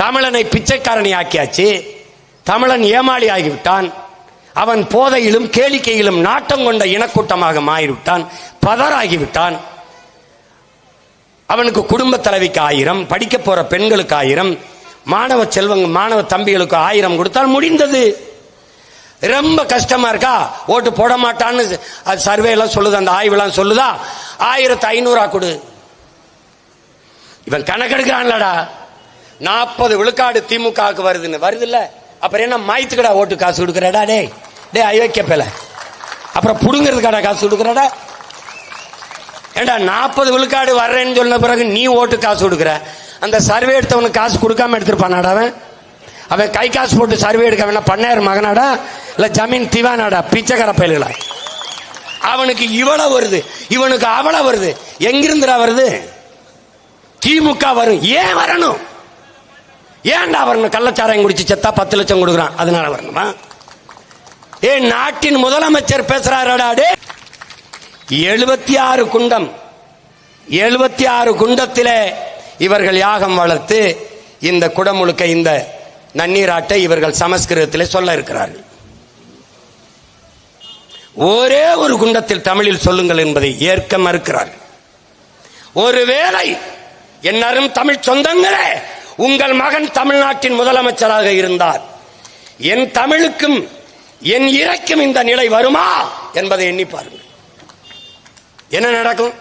தமிழனை பிச்சைக்காரனை ஆக்கியாச்சு தமிழன் ஏமாளி ஆகிவிட்டான். அவன் போதையிலும் கேளிக்கையிலும் நாட்டம் கொண்ட இனக்கூட்டமாக மாறிவிட்டான். பதறாகிவிட்டான். அவனுக்கு குடும்ப தலைவிக்கு ஆயிரம் படிக்க போற பெண்களுக்கு ஆயிரம் மாணவ செல்வங்க மாணவ தம்பிகளுக்கு ஆயிரம் கொடுத்தால் முடிந்தது. ரொம்ப கஷ்டமா இருக்கா? ஓட்டு போட மாட்டான்னு அது சர்வே எல்லாம் சொல்லுது அந்த ஆய்வுலாம் சொல்லுதா? ஆயிரத்து ஐநூறா கொடு. இவன் கணக்கெடுக்கிறான்லடா. நாற்பது விழுக்காடு திமுகவுக்கு வருதுன்னு. வருது இல்ல அப்புறம் என்ன மாய்த்துக்கடா ஓட்டு காசு கொடுக்கறடா டே டே அயோக்கிய பேல அப்புறம் புடுங்கிறதுக்காடா காசு கொடுக்கறடா? ஏண்டா நாற்பது விழுக்காடு வர்றேன்னு சொன்ன பிறகு நீ ஓட்டு காசு கொடுக்குற? அந்த சர்வே எடுத்தவனுக்கு காசு கொடுக்காம எடுத்திருப்பானாடா அவன்? அவன் கை காசு போட்டு சர்வே எடுக்க வேணா பண்ணையார் மகனாடா? இல்ல ஜமீன் திவானாடா? பிச்சைக்கார பயலுகளா? அவனுக்கு இவ்வளவு வருது. இவனுக்கு அவ்வளவு வருது. எங்கிருந்துடா வருது? திமுக வரும். ஏன் வரணும்? ஏன்டா வரணும் கள்ளச்சாராயம் குடிச்சு செத்தா பத்து லட்சம் கொடுக்குறான்? அதனால வரணுமா? ஏ நாட்டின் முதலமைச்சர் பேசுறாரு எழுபத்தி ஆறு குண்டம் எழுபத்தி ஆறு குண்டத்திலே இவர்கள் யாகம் வளர்த்து இந்த குடமுழுக்க இந்த நன்னீராட்டை இவர்கள் சமஸ்கிருதத்தில் சொல்ல இருக்கிறார்கள். ஒரே ஒரு குண்டத்தில் தமிழில் சொல்லுங்கள் என்பதை ஏற்க மறுக்கிறார்கள். ஒருவேளை என்னரும் தமிழ் சொந்தங்களே உங்கள் மகன் தமிழ்நாட்டின் முதலமைச்சராக இருந்தார். என் தமிழுக்கும் என் இறைக்கும் இந்த நிலை வருமா என்பதை எண்ணி பாருங்கள். என்ன நடக்கும்?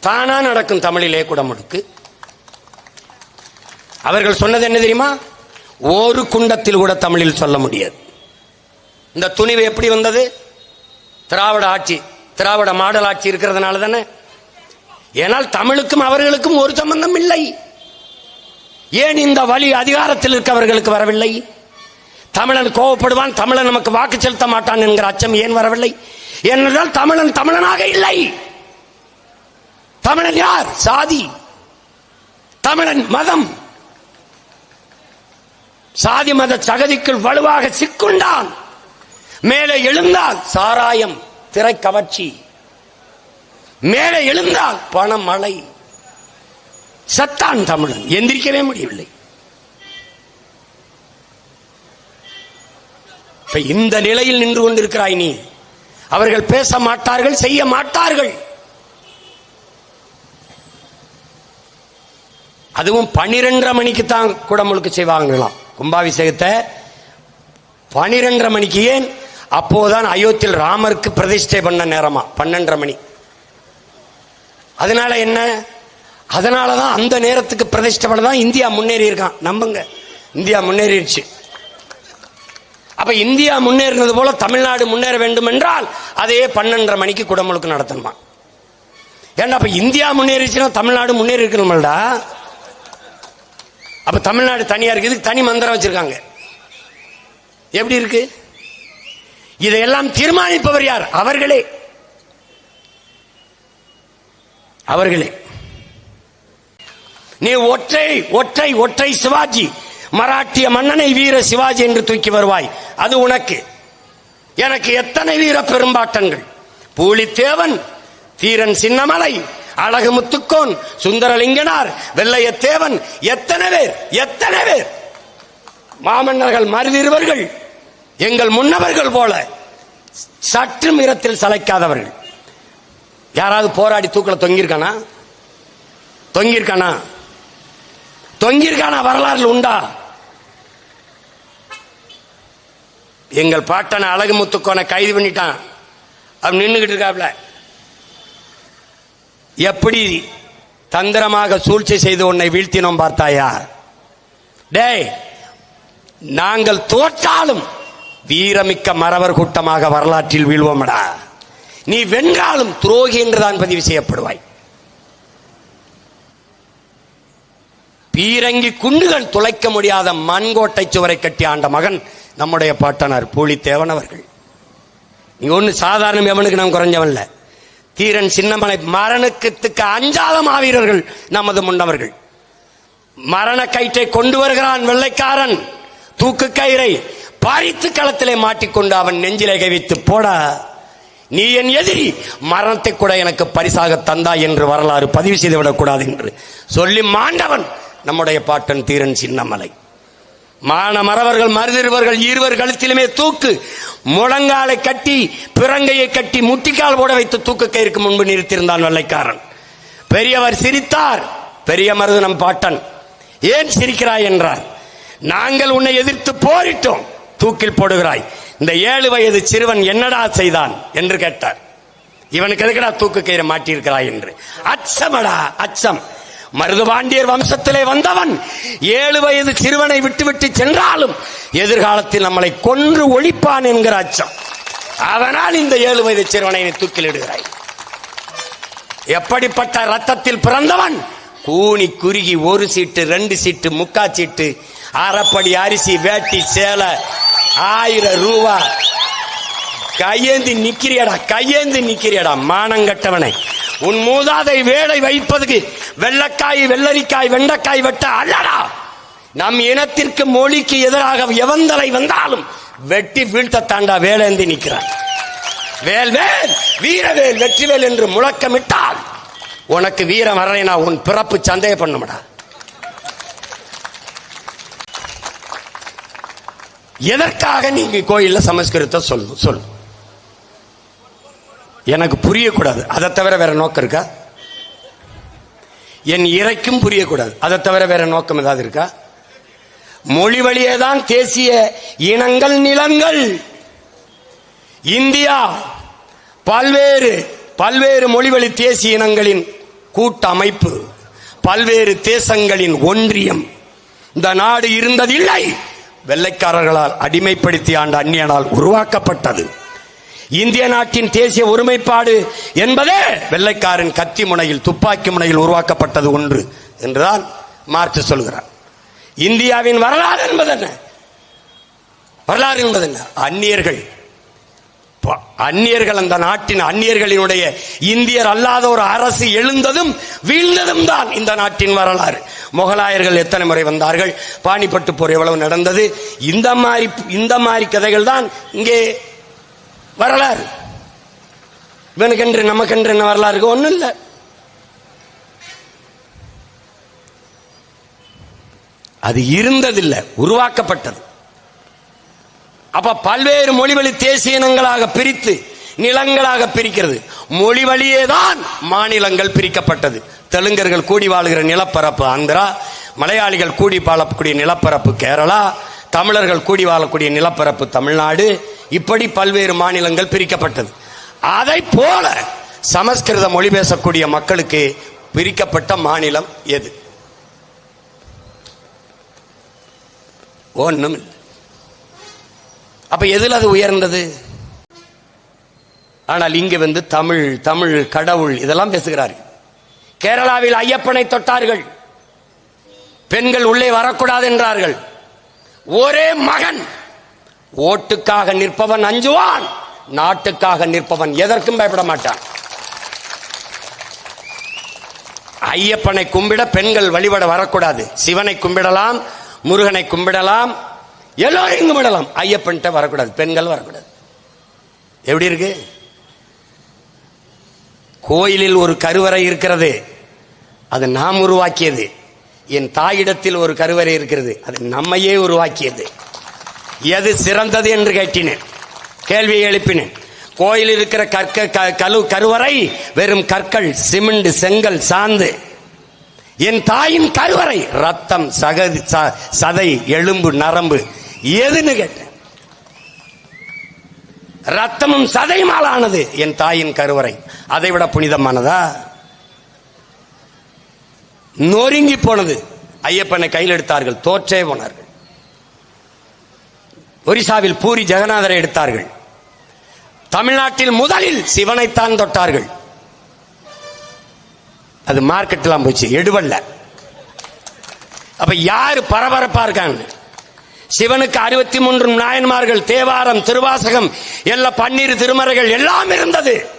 தானா நடக்கும் தமிழிலே குடமுழுக்கு. அவர்கள் சொன்னது என்ன தெரியுமா? ஒரு குண்டத்தில் கூட தமிழில் சொல்ல முடியாது. இந்த துணிவு எப்படி வந்தது? திராவிட ஆட்சி திராவிட மாடல் ஆட்சி இருக்கிறதுனால தானே. ஏனால் தமிழுக்கும் அவர்களுக்கும் ஒரு சம்பந்தம் இல்லை. ஏன் இந்த வழி அதிகாரத்தில் இருக்கவர்களுக்கு வரவில்லை? தமிழன் கோவப்படுவான் தமிழன் நமக்கு வாக்கு செலுத்த மாட்டான் என்கிற அச்சம் ஏன் வரவில்லை? ஏனென்றால் தமிழன் தமிழனாக இல்லை. தமிழன் யார்? சாதி. தமிழன் மதம். சாதி மத சகதிக்குள் வலுவாக சிக்குண்டான். மேலே எழுந்தால் சாராயம் திரை கவர்ச்சி. மேலே எழுந்தால் பணம் மழை. சத்தான் தமிழன். எந்திரிக்கவே முடியவில்லை. இப்ப இந்த நிலையில் நின்று கொண்டிருக்கிறாய் நீ. அவர்கள் பேச மாட்டார்கள் செய்ய மாட்டார்கள். அதுவும் பனிரெண்டரை மணிக்கு தான் குடமுழுக்கு செய்வாங்களாம். கும்பாபிஷேகத்தை பனிரெண்டரை மணிக்கு ஏன்? அப்போதான் அயோத்தியில் ராமருக்கு பிரதிஷ்டை பண்ண நேரமா பன்னெண்டரை மணி. அதனால என்ன? அதனாலதான் அந்த நேரத்துக்கு பிரதிஷ்டப்பட தான் இந்தியா முன்னேறி இருக்கான் நம்புங்க. இந்தியா முன்னேறிடுச்சு. அப்ப இந்தியா முன்னேறினது போல தமிழ்நாடு முன்னேற வேண்டும் என்றால் அதே பன்னெண்டரை மணிக்கு குடமுழுக்கு நடத்தணுமா? ஏன்னா அப்ப இந்தியா முன்னேறிச்சுன்னா தமிழ்நாடு முன்னேறி இருக்கணும்டா அப்ப தமிழ்நாடு தனியா இருக்கு. இதுக்கு தனி மந்திரம் வச்சிருக்காங்க. எப்படி இருக்கு? இதையெல்லாம் தீர்மானிப்பவர் யார்? அவர்களே. அவர்களே. நீ ஒற்றை ஒற்றை ஒற்றை சிவாஜி மராட்டிய மன்னனை வீர சிவாஜி என்று தூக்கி வருவாய். அது உனக்கு. எனக்கு எத்தனை வீர பெரும்பாட்டங்கள்? பூலித்தேவன் தீரன் சின்னமலை அழகு முத்துக்கோன் சுந்தரலிங்கனார் வெள்ளையத்தேவன் எத்தனை பேர் எத்தனை பேர்? மாமன்னர்கள் மருதிருவர்கள் எங்கள் முன்னவர்கள் போல சற்று மிரத்தில் சளைக்காதவர்கள். யாராவது போராடி தூக்கல தொங்கியிருக்கானா? தொங்கியிருக்கானா? தொங்கியிருக்கானா வரலாறுல உண்டா? எங்கள் பாட்டனை அழகு முத்துக்கோனை கைது பண்ணிட்டான். அவன் நின்றுகிட்டு இருக்காப்ல. எப்படி தந்திரமாக சூழ்ச்சி செய்து உன்னை வீழ்த்தினோம் பார்த்தாயா? டேய் நாங்கள் தோற்றாலும் வீரமிக்க மறவர் கூட்டமாக வரலாற்றில் வீழ்வோமடா. நீ வென்றாலும் துரோகி என்றுதான் பதிவு செய்யப்படுவாய். பீரங்கி குண்டுகள் துளைக்க முடியாத மண்கோட்டை சுவரை கட்டி ஆண்ட மகன் நம்முடைய பாட்டனார் பூலித்தேவன் அவர்கள். நீ ஒன்று சாதாரண எவனுக்கு நாம் குறைஞ்சவன்ல. தீரன் சின்னமலை மரணத்துக்கு அஞ்சாத மாவீரர்கள் நமது முன்னவர்கள். மரண கயிற்றை கொண்டு வருகிறான் வெள்ளைக்காரன். தூக்கு கயிறை பறித்து களத்திலே மாட்டிக்கொண்டு அவன் நெஞ்சிலே கவித்து போடா. நீ என் எதிரி மரணத்தை கூட எனக்கு பரிசாக தந்தா என்று வரலாறு பதிவு செய்துவிடக் கூடாது என்று சொல்லி மாண்டவன் நம்முடைய பாட்டன் தீரன் சின்னமலை. மானமரவர்கள் மருதிருவர்கள் இருவர் கழுத்திலுமே தூக்கு முழங்காலை கட்டி பிறங்கையை கட்டி முட்டிக்கால் போட வைத்து தூக்கு கயிற்கு முன்பு நிறுத்தியிருந்தான் வெள்ளைக்காரன். பெரியவர் சிரித்தார். பெரிய மருது நம் பாட்டன் ஏன் சிரிக்கிறாய்? என்றார். நாங்கள் உன்னை எதிர்த்து போரிட்டோம். தூக்கில் போடுகிறாய். இந்த ஏழு வயது சிறுவன் என்னடா செய்தான்? என்று கேட்டார். இவனுக்கு எதுக்கடா தூக்கு கயிறு மாட்டியிருக்கிறாய்? என்று. அச்சமடா அச்சம். மருதுபாண்டியர் வம்சத்திலே வந்தவன். ஏழு வயது சிறுவனை விட்டுவிட்டு சென்றாலும் எதிர்காலத்தில் நம்மளை கொன்று ஒழிப்பான் என்கிற அச்சம். அதனால் இந்த ஏழு வயது சிறுவனை தூக்கிலிடுகிறாய். எப்படிப்பட்ட ரத்தத்தில் பிறந்தவன்? கூனி குறுகி ஒரு சீட்டு ரெண்டு சீட்டு முக்கா சீட்டு அரைப்படி அரிசி வேட்டி சேலை ஆயிரம் ரூபா. கையேந்தி நிக்கிறியடா கையேந்தி நிக்கிறியடா மானங்கட்டவனை உன் மூதாதை வேலை வைப்பதுக்கு வெள்ளக்காய் வெள்ளரிக்காய் வெண்டைக்காய் வெட்ட அல்லடா. நம் இனத்திற்கு மொழிக்கு எதிராக எவந்தலை வந்தாலும் வெட்டி வீழ்த்த தாண்டா வேலேந்தி நிற்கிறான். வேல் வேல் வீரவேல் வெற்றிவேல் என்று முழக்கமிட்டால் உனக்கு வீரம் வரலைனா உன் பிறப்பு சந்தேகம் பண்ணுமடா. எதற்காக நீங்க கோயில்ல சமஸ்கிருத சொல்லு சொல்லு எனக்கு புரியக்கூடாது. அதை தவிர வேற நோக்கம் இருக்கா? என் இறைக்கும் புரியக்கூடாது. அதை தவிர வேற நோக்கம் ஏதாவது இருக்கா? மொழி வழியே தான் தேசிய இனங்கள் நிலங்கள். இந்தியா பல்வேறு பல்வேறு மொழிவழி தேசிய இனங்களின் கூட்டமைப்பு பல்வேறு தேசங்களின் ஒன்றியம். இந்த நாடு இருந்ததில்லை. வெள்ளைக்காரர்களால் அடிமைப்படுத்தி ஆண்ட அந்நியனால் உருவாக்கப்பட்டது. இந்திய நாட்டின் தேசிய ஒருமைப்பாடு என்பதே வெள்ளைக்காரன் கத்தி முனையில் துப்பாக்கி முனையில் உருவாக்கப்பட்டது ஒன்று என்றுதான் மார்க்ஸ் சொல்கிறார். இந்தியாவின் வரலாறு என்பது என்ன? வரலாறு என்பது என்ன? அந்நியர்கள். அந்நியர்கள் அந்த நாட்டின் அந்நியர்களினுடைய இந்தியர் அல்லாத ஒரு அரசு எழுந்ததும் வீழ்ந்ததும் தான் இந்த நாட்டின் வரலாறு. முகலாயர்கள் எத்தனை முறை வந்தார்கள்? பாணிப்பட்டு போர் எவ்வளவு நடந்தது? இந்த மாதிரி இந்த மாதிரி கதைகள் தான் இங்கே வரலாறு. இவனுக்கென்று நமக்கென்று என்ன வரலாறு? இருக்கு ஒண்ணும் இல்லை. அது இருந்ததில்லை உருவாக்கப்பட்டது. அப்ப பல்வேறு மொழிவழி தேசிய இனங்களாக பிரித்து நிலங்களாக பிரிக்கிறது. மொழி வழியே தான் மாநிலங்கள் பிரிக்கப்பட்டது. தெலுங்கர்கள் கூடி வாழ்கிற நிலப்பரப்பு ஆந்திரா மலையாளிகள் கூடி வாழக்கூடிய நிலப்பரப்பு கேரளா தமிழர்கள் கூடி வாழக்கூடிய நிலப்பரப்பு தமிழ்நாடு. இப்படி பல்வேறு மாநிலங்கள் பிரிக்கப்பட்டது. அதை போல சமஸ்கிருத மொழி பேசக்கூடிய மக்களுக்கு பிரிக்கப்பட்ட மாநிலம் எது? ஒன்றும் அப்ப எதில் அது உயர்ந்தது? ஆனால் இங்கு வந்து தமிழ் தமிழ் கடவுள் இதெல்லாம் பேசுகிறார்கள். கேரளாவில் ஐயப்பனை தொட்டார்கள். பெண்கள் உள்ளே வரக்கூடாது என்றார்கள். ஒரே மகன். ஓட்டுக்காக நிற்பவன் அஞ்சுவான் நாட்டுக்காக நிற்பவன் எதற்கும் பயப்பட மாட்டான். ஐயப்பனை கும்பிட பெண்கள் வழிபட வரக்கூடாது. சிவனை கும்பிடலாம் முருகனை கும்பிடலாம் எல்லோரையும் கும்பிடலாம். ஐயப்பன்ட்ட வரக்கூடாது பெண்கள் வரக்கூடாது. எப்படி இருக்கு? கோயிலில் ஒரு கருவறை இருக்கிறது. அது நாம் உருவாக்கியது. என் தாயிடத்தில் ஒரு கருவறை இருக்கிறது. அது நம்மையே உருவாக்கியது. எது சிறந்தது என்று கேட்டினேன். கேள்வியை எழுப்பினேன். கோயில் இருக்கிற கற்க க- கலு கருவறை வெறும் கற்கள் சிமெண்ட் செங்கல் சாந்து. என் தாயின் கருவறை ரத்தம் சகதி ச- சதை எலும்பு நரம்பு. எதுன்னு கேட்டேன். ரத்தமும் சதையுமாலானது என் தாயின் கருவறை. அதை விட புனிதமானதா? நொறுங்கி போனது. ஐயப்பனை கையில் எடுத்தார்கள். தோற்றே போனார்கள். ஒரிசாவில் பூரி ஜெகநாதரை எடுத்தார்கள். தமிழ்நாட்டில் முதலில் சிவனைத்தான் தொட்டார்கள். அது மார்க்கெட்லாம் போச்சு. எடுவல்ல அப்ப யாரு பரபரப்பா இருக்காங்க சிவனுக்கு அறுபத்தி மூன்று நாயன்மார்கள் தேவாரம் திருவாசகம் எல்லா பன்னீர் திருமறைகள் எல்லாம் இருந்தது.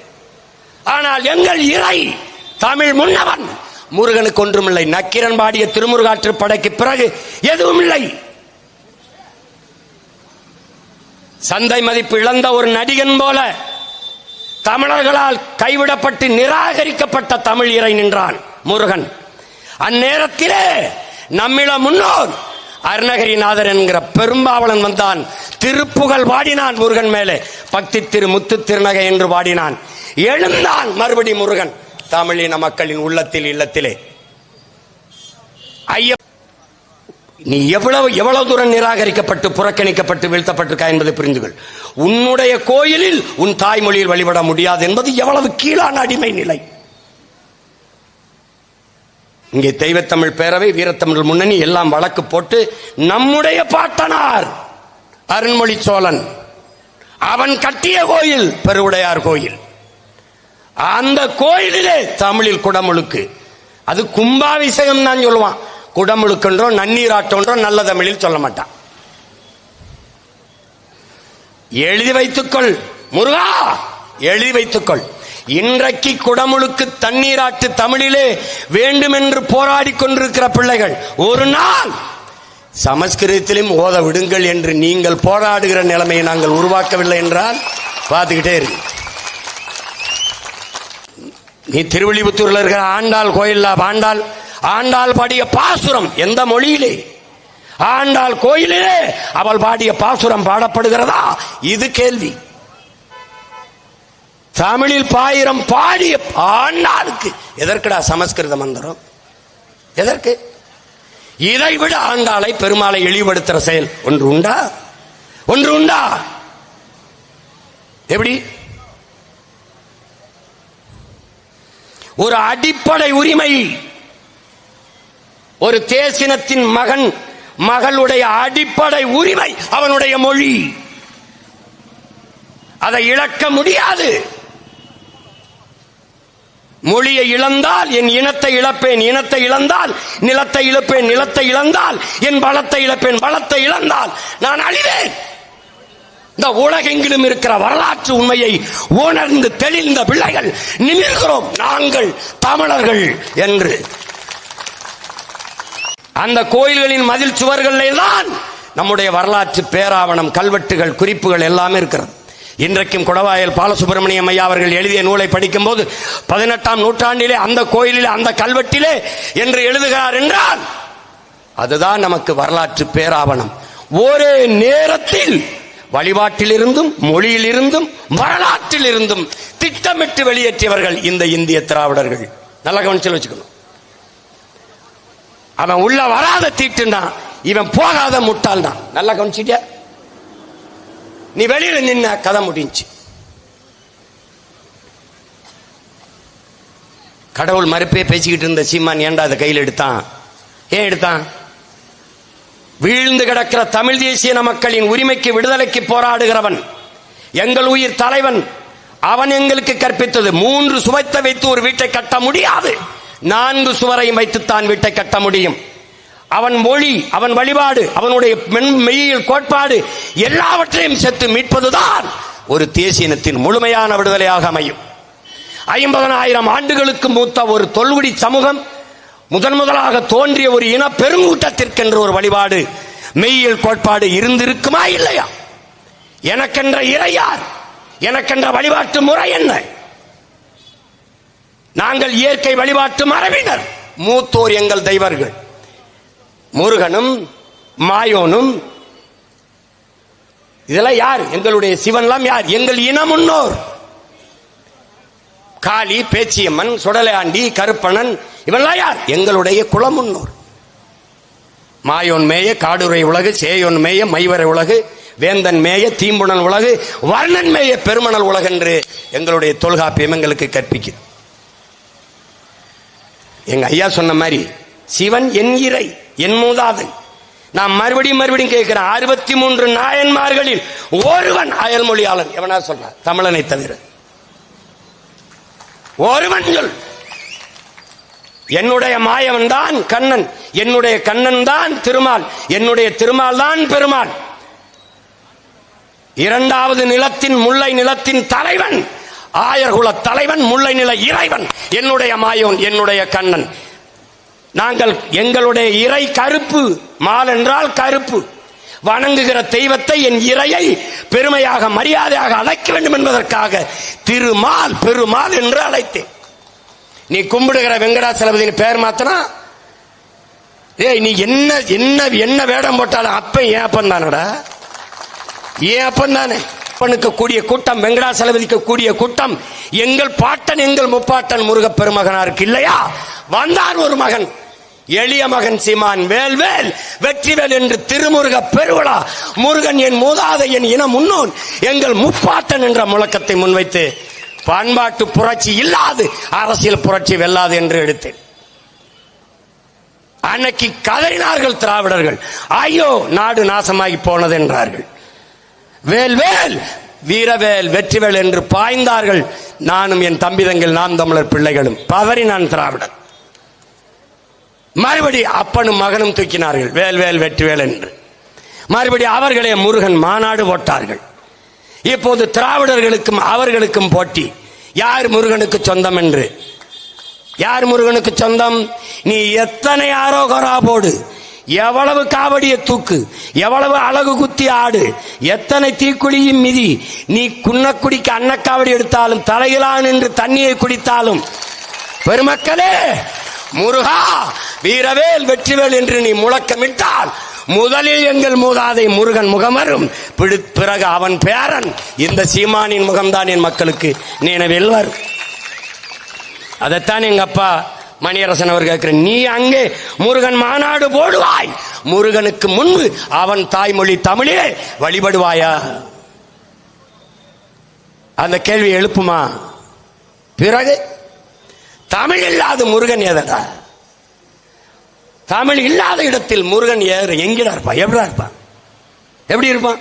ஆனால் எங்கள் இறை தமிழ் முன்னவன் முருகனுக்கு ஒன்றுமில்லை. நக்கிரன் பாடிய திருமுருகாற்று படைக்கு பிறகு எதுவும் இல்லை சந்தை மதிப்பு இழந்த ஒரு நடிகன் போல தமிழர்களால் கைவிடப்பட்டு நிராகரிக்கப்பட்ட தமிழ் இறை நின்றான் முருகன். அந்நேரத்திலே நம்மில முன்னோர் அருணகிரிநாதர் என்கிற பெரும்பாவளன் வந்தான். திருப்புகழ் பாடினான் முருகன் மேலே. பக்தி திரு முத்து திருநகை என்று பாடினான். எழுந்தான் மறுபடி முருகன். தமிழின மக்களின் உள்ளத்தில் இல்லத்திலே. ஐய நீ எவ்வளவு எவ்வளவு தூரம் நிராகரிக்கப்பட்டு புறக்கணிக்கப்பட்டு வீழ்த்தப்பட்டிருக்கா என்பதை புரிந்துகள். உன்னுடைய கோயிலில் உன் தாய்மொழியில் வழிபட முடியாது என்பது எவ்வளவு கீழான அடிமை நிலை. இங்கே தெய்வத்தமிழ் பேரவை வீரத்தமிழ் முன்னணி எல்லாம் வழக்கு போட்டு நம்முடைய பாட்டனார் அருண்மொழி சோழன் அவன் கட்டிய கோயில் பெருவுடையார் கோயில். அந்த கோயிலிலே தமிழில் குடமுழுக்கு. அது கும்பாபிஷேகம் தான் சொல்லுவான். குடமுழுக்குன்றோ நன்னீராட்டோன்றோ நல்ல தமிழில் சொல்ல மாட்டான். எழுதி வைத்துக்கொள் முருகா! எழுதி வைத்துக்கொள். இன்றைக்கு குடமுழுக்கு தண்ணீராட்டு தமிழிலே வேண்டுமென்று போராடி கொண்டிருக்கிற பிள்ளைகள் ஒரு நாள் சமஸ்கிருதத்திலும் ஓத விடுங்கள் என்று நீங்கள் போராடுகிற நிலைமையை நாங்கள் உருவாக்கவில்லை என்றால் பார்த்துக்கிட்டே இருக்கு நீ திருவள்ளிபுத்தூர்ல இருக்கிற ஆண்டாள் கோயில்ல ஆண்டாள் ஆண்டாள் பாடிய பாசுரம் எந்த மொழியிலே? ஆண்டாள் கோயிலிலே அவள் பாடிய பாசுரம் பாடப்படுகிறதா? இது கேள்வி. தமிழில் பாயிரம் பாடிய ஆண்டாளுக்கு எதற்குடா சமஸ்கிருத மந்திரம் எதற்கு? இதை விட ஆண்டாளை பெருமாளை இழிவுபடுத்துற செயல் ஒன்று உண்டா? ஒன்று உண்டா? எப்படி? ஒரு அடிப்படை உரிமை. ஒரு தேசினத்தின் மகன் மகளுடைய அடிப்படை உரிமை அவனுடைய மொழி. அதை இழக்க முடியாது. மொழியை இழந்தால் என் இனத்தை இழப்பேன் இனத்தை இழந்தால் நிலத்தை இழப்பேன் நிலத்தை இழந்தால் என் பலத்தை இழப்பேன் பலத்தை இழந்தால் நான் அழிவேன். இந்த உலகெங்கிலும் இருக்கிற வரலாற்று உண்மையை உணர்ந்து தெளிந்த பிள்ளைகள் நிமிர்கிறோம். நாங்கள் தமிழர்கள் என்று. அந்த கோயில்களின் மதில் சுவர்களில் தான் நம்முடைய வரலாற்று பேராவணம் கல்வெட்டுகள் குறிப்புகள் எல்லாமே இருக்கிறது. இன்றைக்கும் குடவாயல் பாலசுப்பிரமணியம் ஐயா அவர்கள் எழுதிய நூலை படிக்கும் போது பதினெட்டாம் நூற்றாண்டிலே அந்த கோயிலிலே அந்த கல்வெட்டிலே என்று எழுதுகிறார் என்றால் அதுதான் நமக்கு வரலாற்று பேராவணம். ஒரே நேரத்தில் வழிபாட்டிலிருந்தும் மொழியிலிருந்தும் வரலாற்றிலிருந்தும் திட்டமிட்டு வெளியேற்றியவர்கள் இந்த இந்திய திராவிடர்கள். நல்ல கவனிச்சல் வச்சுக்கணும். அவன் உள்ள வராத தீட்டுன்னா இவன் போகாத முட்டாள் தான் நல்லா கவனிச்சிட்டியா? நீ வெளியில நின்ன கதை முடிஞ்சு கடவுள் மறுப்பே பேசிக்கிட்டு இருந்த சீமான் ஏண்டா அதை கையில் எடுத்தான்? ஏன் எடுத்தான்? வீழ்ந்து கிடக்கிற தமிழ் தேசிய மக்களின் உரிமைக்கு விடுதலைக்கு போராடுகிறவன் எங்கள் உயிர் தலைவன் அவன் எங்களுக்கு கற்பித்தது. மூன்று சுவைத்த வைத்து ஒரு வீட்டை கட்ட முடியாது. நான்கு சுவரையும் வைத்துத்தான் வீட்டை கட்ட முடியும். அவன் மொழி அவன் வழிபாடு அவனுடைய மென்- மெய்யியல் கோட்பாடு எல்லாவற்றையும் செத்து மீட்பதுதான் ஒரு தேசியனத்தின் முழுமையான விடுதலையாக அமையும். ஐம்பதனாயிரம் ஆண்டுகளுக்கு மூத்த ஒரு தொல்குடி சமூகம் முதன் முதலாக தோன்றிய ஒரு இன பெருங்கூட்டத்திற்கென்று ஒரு வழிபாடு மெய்யியல் கோட்பாடு இருந்திருக்குமா இல்லையா? எனக்கென்ற இறை யார்? எனக்கென்ற வழிபாட்டு முறை என்ன? நாங்கள் இயற்கை வழிபாட்டு மரபினர் மூத்தோர் எங்கள் தெய்வர்கள். முருகனும் மாயோனும் இதெல்லாம் யார்? எங்களுடைய சிவன்லாம் யார்? எங்கள் இன முன்னோர். காளி பேச்சியம்மன் சுடலையாண்டி கருப்பணன் இவெல்லாம் யார்? எங்களுடைய குலமுன்னோர். மாயோன் மேய காடுரை உலகு சேயோன் மேய மைவரை உலகு வேந்தன் மேய தீம்புணல் உலகு வர்ணன் மேய பெருமணல் உலகு என்று எங்களுடைய தொல்காப்பியம் எங்களுக்கு கற்பிக்குது. எங்க ஐயா சொன்ன மாதிரி சிவன் என் இறை என் மூதாதன் நான் மறுபடியும் மறுபடியும் கேட்கிறேன் அறுபத்தி மூன்று நாயன்மார்களில் ஒருவன் அயல்மொழியாளன். எவனா சொல்ற தமிழனை தவிர. ஒருவன் சொல். என்னுடைய மாயவன் தான் கண்ணன். என்னுடைய கண்ணன் தான் திருமால். என்னுடைய திருமால் தான் பெருமாள் இரண்டாவது நிலத்தின் முல்லை நிலத்தின் தலைவன். ஆயர்குல தலைவன் முல்லை நில இறைவன். என்னுடைய மாயவன் என்னுடைய கண்ணன். நாங்கள் எங்களுடைய இறை கருப்பு மால் என்றால் கருப்பு. வணங்குகிற தெய்வத்தை என் இறையை பெருமையாக மரியாதையாக அழைக்க வேண்டும் என்பதற்காக திருமால் பெருமாள் என்று அழைத்தேன். நீ கும்பிடுகிற வெங்கடாச்சலபதியின் பேர் மாத்தினா ஏய் நீ என்ன என்ன என்ன வேடம் போட்டாலும் அப்ப ஏன் அப்பன் தானடா? ஏன் அப்பன் தானே? அப்பனுக்கு கூடிய கூட்டம் வெங்கடாசலபதிக்கு கூடிய கூட்டம் எங்கள் பாட்டன் எங்கள் முப்பாட்டன் முருகப் பெருமகனாருக்கு இல்லையா? வந்தான் ஒரு மகன் எளிய மகன் சீமான் வேல்வேல் வெற்றிவேல் என்று திருமுருக பெருவிழா. முருகன் என் மூதாதை என் இன முன்னோன் எங்கள் முப்பாட்டன் என்ற முழக்கத்தை முன்வைத்து பண்பாட்டு புரட்சி இல்லாது அரசியல் புரட்சி வெல்லாது என்று எடுத்தேன். அன்னைக்கு கதறினார்கள் திராவிடர்கள். ஐயோ நாடு நாசமாகி போனது என்றார்கள். வேல் வேல் வீரவேல் வெற்றிவேல் என்று பாய்ந்தார்கள். நானும் என் தம்பிதங்கள் நாம் தமிழர் பிள்ளைகளும். பதறி நான் திராவிடன் மறுபடி அப்பனும் மகனும் தூக்கினார்கள். வேல் வேல் வெற்றிவேல் என்று. மறுபடி அவர்களே முருகன் மாநாடு போட்டார்கள். இப்போது திராவிடர்களுக்கும் அவர்களுக்கும் போட்டி. யார் முருகனுக்கு சொந்தம் என்று? யார் முருகனுக்கு சொந்தம்? நீ எத்தனை ஆரோகரா போடு. எவ்வளவு காவடியை தூக்கு. எவ்வளவு அழகு குத்தி ஆடு. எத்தனை தீக்குழியும் மிதி. நீ குன்னக்குடிக்கு அன்னக்காவடி எடுத்தாலும் தலையிலான் என்று தண்ணியை குடித்தாலும். பெருமக்களே முருகா வீரவேல் வெற்றிவேல் என்று நீ முழக்கமிட்டால் முதலில் எங்கள் மூதாதை முருகன் முகமரும் பிறகு அவன் பேரன். இந்த சீமானின் முகம்தான் என் மக்களுக்கு நினைவில் வரும் அதைத்தான் எங்க அப்பா மணியரசன் அவர் கேட்கிற நீ அங்கே முருகன் மாநாடு போடுவாய். முருகனுக்கு முன்பு அவன் தாய்மொழி தமிழே வழிபடுவாயா? அந்த கேள்வி எழுப்புமா? பிறகு தமிழ் இல்லாத முருகன் எதடா? தமிழ் இல்லாத இடத்தில் முருகன் ஏற எங்கடா இருப்பான் எப்படா இருப்பான் எப்படி இருப்பான்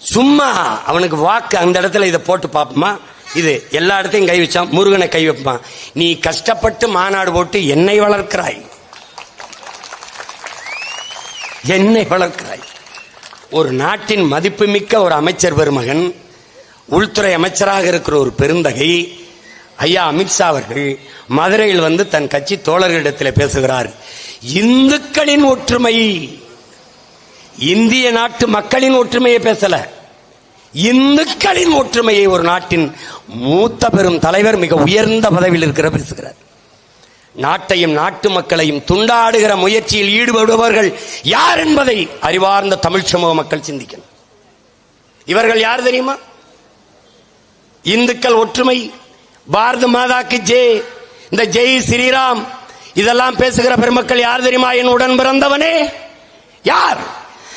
சும்மா அவனுக்கு வாக்கு அந்த இடத்துல இதை போட்டு பார்ப்போமா? இது எல்லா இடத்தையும் கை வச்சான் முருகனை கை வைப்பான். நீ கஷ்டப்பட்டு மாநாடு போட்டு என்னை வளர்க்கிறாய்? என்னை வளர்க்கிறாய்? ஒரு நாட்டின் மதிப்புமிக்க ஒரு அமைச்சர் பெருமகன் உள்துறை அமைச்சராக இருக்கிற ஒரு பெருந்தகை ஐயா அமித்ஷா அவர்கள் மதுரையில் வந்து தன் கட்சி தோழர்களிடத்தில் பேசுகிறார். இந்துக்களின் ஒற்றுமை. இந்திய நாட்டு மக்களின் ஒற்றுமையை பேசல. இந்துக்களின் ஒற்றுமையை ஒரு நாட்டின் மூத்த பெரும் தலைவர் மிக உயர்ந்த பதவியில் இருக்கிற பேசுகிறார். நாட்டையும் நாட்டு மக்களையும் துண்டாடுகிற முயற்சியில் ஈடுபடுபவர்கள் யார் என்பதை அறிவார்ந்த தமிழ் சமூக மக்கள் சிந்திக்கணும். இவர்கள் யார் தெரியுமா? இந்துக்கள் ஒற்றுமை பாரத மாதாக்கு ஜெய். இந்த ஜெய் ஸ்ரீராம். இதெல்லாம் பேசுகிற பெருமக்கள் யார் தெரியுமா? என் உடன் பிறந்தவனே. யார்?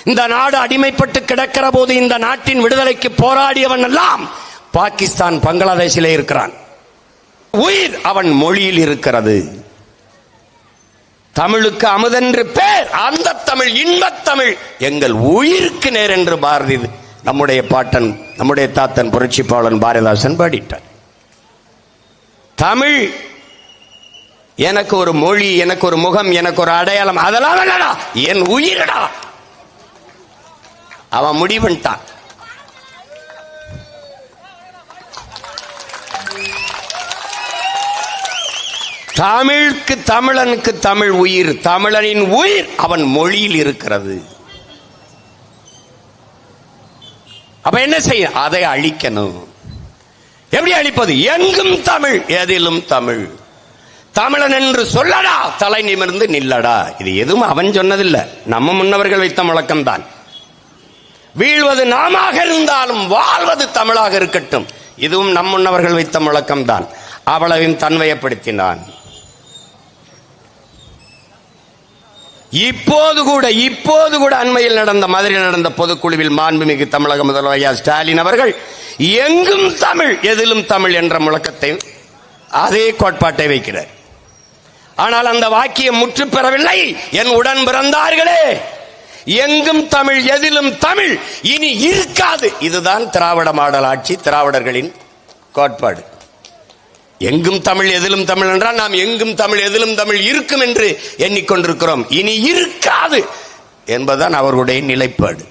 இந்த நாடு அடிமைப்பட்டு கிடக்கிற போது இந்த நாட்டின் விடுதலைக்கு போராடியவன் எல்லாம் பாகிஸ்தான் பங்களாதேஷிலே இருக்கிறான். உயிர் அவன் மொழியில் இருக்கிறது. தமிழுக்கு அமுதென்று பேர் அந்த தமிழ் இன்பத் தமிழ். எங்கள் உயிருக்கு நேர் என்று பாரதி நம்முடைய பாட்டன் நம்முடைய தாத்தன் புரட்சிப்பாளன் பாரதிதாசன் பாடிட்டார். தமிழ். எனக்கு ஒரு மொழி எனக்கு ஒரு முகம் எனக்கு ஒரு அடையாளம் அதெல்லாம் வேணாடா என் உயிரடா. அவன் முடிவுன்ட்டான் தமிழுக்கு தமிழனுக்கு தமிழ் உயிர். தமிழனின் உயிர் அவன் மொழியில் இருக்கிறது. அப்ப என்ன செய்ய? அதை அழிக்கணும். எப்படி அழிப்பது? எங்கும் தமிழ் எதிலும் தமிழ். தமிழன் என்று சொல்லடா தலை நிமிர்ந்து நில்லடா. இது எதுவும் அவன் சொன்னதில்லை. நம்ம முன்னவர்கள் வைத்த முழக்கம்தான். வீழ்வது நாமாக இருந்தாலும் வாழ்வது தமிழாக இருக்கட்டும். இதுவும் நம் முன்னவர்கள் வைத்த முழக்கம்தான். அவ்வளவையும் தன்மையப்படுத்தினான். இப்போது கூட இப்போது கூட அண்மையில் நடந்த மதுரையில் நடந்த பொதுக்குழுவில் மாண்புமிகு தமிழக முதல்வர் ஐயா ஸ்டாலின் அவர்கள் எங்கும் தமிழ் எதிலும் தமிழ் என்ற முழக்கத்தை அதே கோட்பாட்டை வைக்கிறார். ஆனால் அந்த வாக்கியம் முற்று பெறவில்லை. என் உடன் பிறந்தார்களே. எங்கும் தமிழ் எதிலும் தமிழ் இனி இருக்காது. இதுதான் திராவிட மாடல் ஆட்சி திராவிடர்களின் கோட்பாடு. எங்கும் தமிழ் எதிலும் தமிழ் என்றால் நாம் எங்கும் தமிழ் எதிலும் தமிழ் இருக்கும் என்று எண்ணிக்கொண்டிருக்கிறோம். இனி இருக்காது என்பதுதான் அவர்களுடைய நிலைப்பாடு.